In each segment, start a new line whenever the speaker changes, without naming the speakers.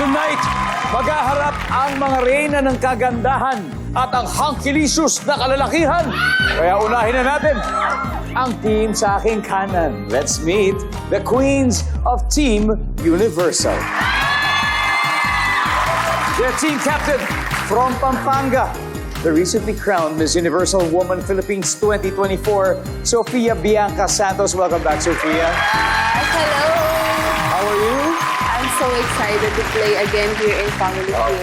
Tonight, maghaharap ang mga reyna ng kagandahan at ang hangkilicious na kalalakihan. Kaya unahin na natin ang team sa aking kanan. Let's meet the queens of Team Universal. Their team captain from Pampanga, the recently crowned Miss Universal Woman Philippines 2024, Sofia Bianca Santos. Welcome back, Sofia.
Hello!
How are you?
So excited to play again here in Family Feud.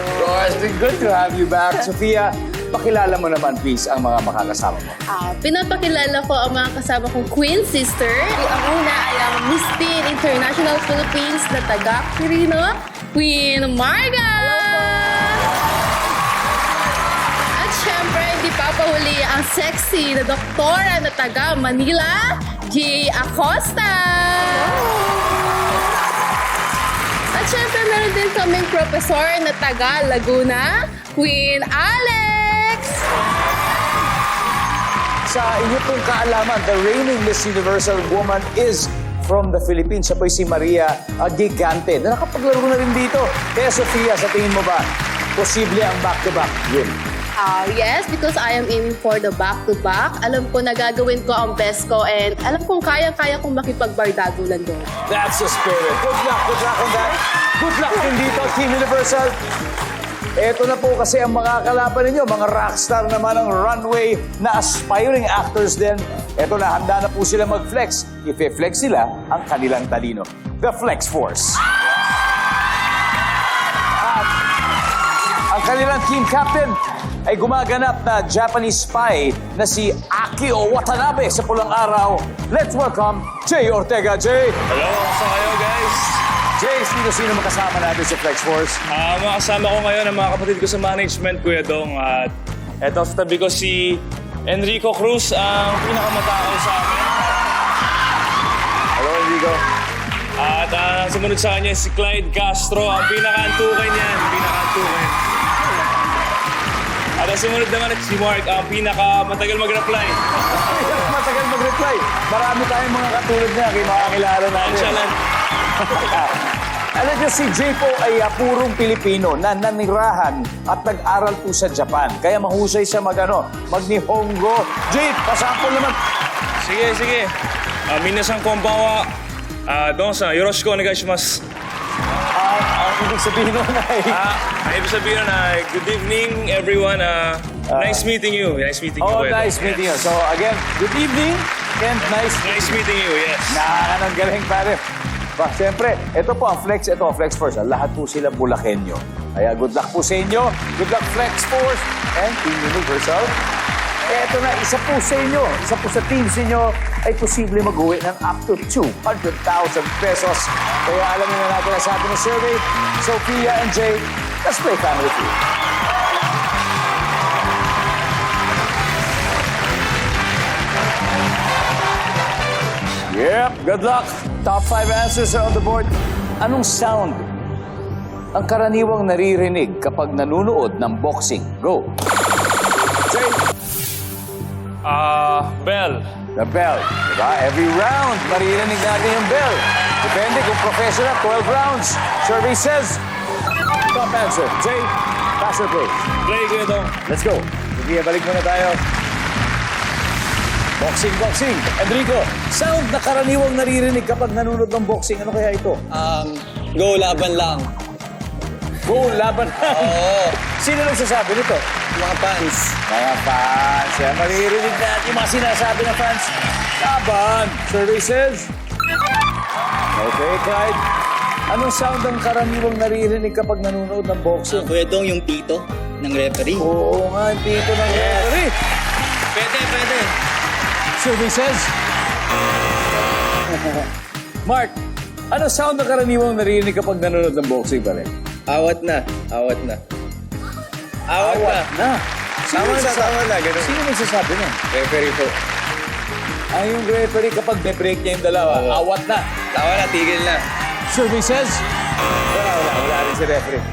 it's been good to have you back. Sofia, pakilala mo naman please ang mga makakasama mo.
Ah, pinapakilala ko ang mga kasama kong Queen Sister. Ang una ay ang Miss Teen International Philippines na taga Quirino, Queen Marga! At syempre, hindi papahuli ang sexy na doktora na taga Manila, G. Acosta! Syempre, meron din kaming professor na taga Laguna, Queen Alex!
Sa inyo pong kaalaman, the reigning Miss Universal woman is from the Philippines. Siya po si Maria uh, Gigante na nakapaglaro na rin dito. Kaya Sofia, sa tingin mo ba, posible ang back-to-back win?
Ah, yes, because I am in for the back-to-back. Alam ko na gagawin ko ang best ko and alam kong kaya-kaya kong makipagbardago lang doon.
That's the spirit. Good luck, good luck on that. Good luck din dito, Team Universal. Ito na po kasi ang mga kalaban ninyo, mga rockstar naman ng runway na aspiring actors din. Ito na, handa na po sila mag-flex. Ife-flex sila ang kanilang talino. The Flex Force. At kanilang team captain ay gumaganap na Japanese spy na si Akio Watanabe sa pulang araw. Let's welcome Jay Ortega. Jay!
Hello, kamusta kayo guys?
Jay, sino-sino makasama natin sa Flex Force?
Ah, mga kasama ko ngayon ang mga kapatid ko sa management, Kuya Dong. At eto sa tabi ko si Enrico Cruz, ang pinakamatakaw sa amin.
Hello, Enrico.
At ah, sumunod sa kanya si Clyde Castro, ang pinakaantukan niyan. Pinakaantukan. At ang sumunod naman si Mark, ang pinakamatagal mag-reply.
Matagal mag-reply. Marami tayong mga katulad niya kaya makakilala natin.
Nonchalant.
Alam niyo, si Jay po ay ah, purong Pilipino na nanirahan at nag-aral po sa Japan. Kaya mahusay siya mag, ano, mag-nihongo. Jay, pasample naman.
Sige, sige. Uh, minasang konbanwa. Ah, donsa, yoroshiku onegaishimasu.
Ibig sabihin nun ay...
Ah, ibig sabihin na, good evening everyone. Ah, nice meeting you. Nice meeting you.
oh,
Kuya Dong.
nice meeting you.
Yes.
So, again, good evening and nice
Nice meeting you, yes.
Na, anong galing pare. Ba, siyempre, ito po ang Flex, ito ang Flex Force. ah. Lahat po sila Bulakenyo. Kaya good luck po sa inyo. Good luck Flex Force and Team Universal. Eh, ito na, isa po sa inyo, isa po sa teams ninyo ay posible mag-uwi ng up to 200,000 pesos. Kaya alam niyo na natin ang sabi ng survey. Sophia and Jay, let's play Family Feud. Yep, good luck. Top five answers are on the board. Anong sound ang karaniwang naririnig kapag nanunood ng boxing? Go. Jay,
Ah, bell.
the bell. Diba? Every round, maririnig natin yung bell. Depende kung professional, 12 rounds. Survey says, top answer. Jay, pass or play?
Play, Dong.
Let's go. Sige, balik muna tayo. Boxing, boxing. Enrico, sound na karaniwang naririnig kapag nanonood ng boxing. Ano kaya ito?
Um, go laban lang.
Go, laban na.
Oo,
Sino nang sasabi nito?
Mga fans.
Mga fans. Yan, maririnig natin yung mga sinasabi ng fans. Laban. Says. Okay, Clyde. Anong sound ang karaniwang naririnig kapag nanonood ng boxing?
Kuya Dong, yung pito ng referee.
Oo nga, dito ng referee.
Pwede, pwede.
Says. Mark, ano sound ang karaniwang naririnig kapag nanonood ng boxing pa rin?
Awat na, awat na. Awat, na.
na. Sino
Tama na, tama na, ganun.
Sino nagsasabi nun?
Referee po.
Ay, yung referee kapag may break niya yung dalawa,
Oo.
awat na.
Tawa na, tigil na.
Survey says. Wala, wala, wala rin si referee.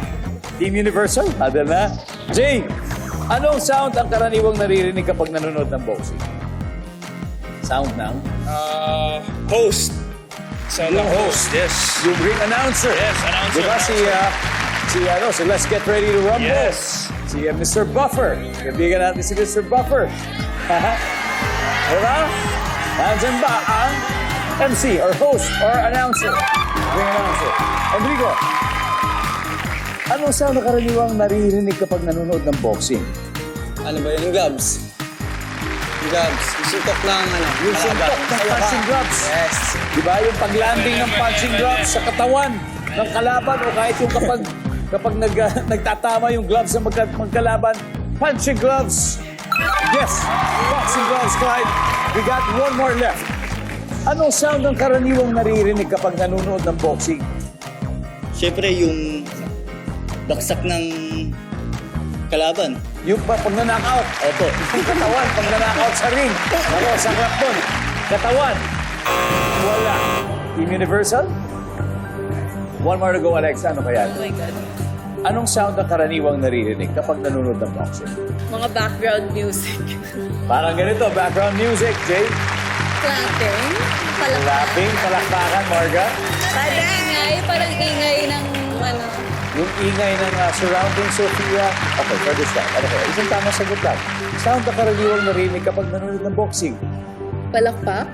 Team Universal, ada na. Jay, anong sound ang karaniwang naririnig kapag nanonood ng boxing? Sound ng?
Ah, host. Sound ng host, yes.
Yung ring announcer.
Yes, announcer.
Di ba si, ah, Si ano, si Let's Get Ready to Rumble.
Yes.
Si uh, Mr. Buffer. Kaibigan natin si Mr. Buffer. diba? Nandyan ba ang MC or host or announcer? Ring announcer. Enrico, anong sound na karaniwang naririnig kapag nanonood ng boxing?
Ano ba yun? Yung gloves. Yung gloves. Yung suntok ng ano.
Yung suntok ng punching gloves.
Yes.
Di ba? Yung paglanding ng punching gloves sa katawan ng kalaban o kahit yung kapag kapag nag, nagtatama yung gloves sa magka, magkalaban. Punching gloves. Yes, boxing gloves, Clyde. We got one more left. Anong sound ang karaniwang naririnig kapag nanonood ng boxing?
Siyempre, yung baksak ng kalaban.
Yung pa, pag na-knockout. Opo. Yung katawan, pag na-knockout sa ring. Ako, sa crap doon. Katawan. Wala. Team Universal? One more to go, Alexa. Ano kaya?
Oh my God.
Anong sound ang karaniwang naririnig kapag nanonood ng boxing?
Mga background music.
Parang ganito, background music, Jay.
Clapping. Palakpak.
Clapping, palakpakan, Marga.
Parang ingay. Parang ingay ng ano.
Yung ingay ng uh, surrounding Sophia. Okay, for this time. Ano kaya? Isang tamang sagot lang. Sound ang karaniwang narinig kapag nanonood ng boxing?
Palakpak.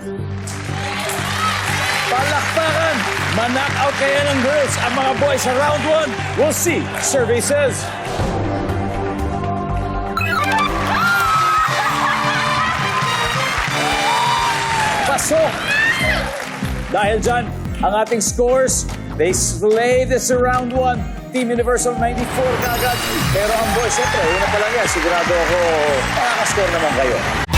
Palakpakan! Ma-knock out kaya ng girls ang mga boys sa round 1. We'll see. Survey says... Pasok! Dahil dyan, ang ating scores, they slay this round 1. Team Universal 94 kagad. Pero ang boys, syempre, una pa lang yan. Sigurado ako, makakascore naman kayo.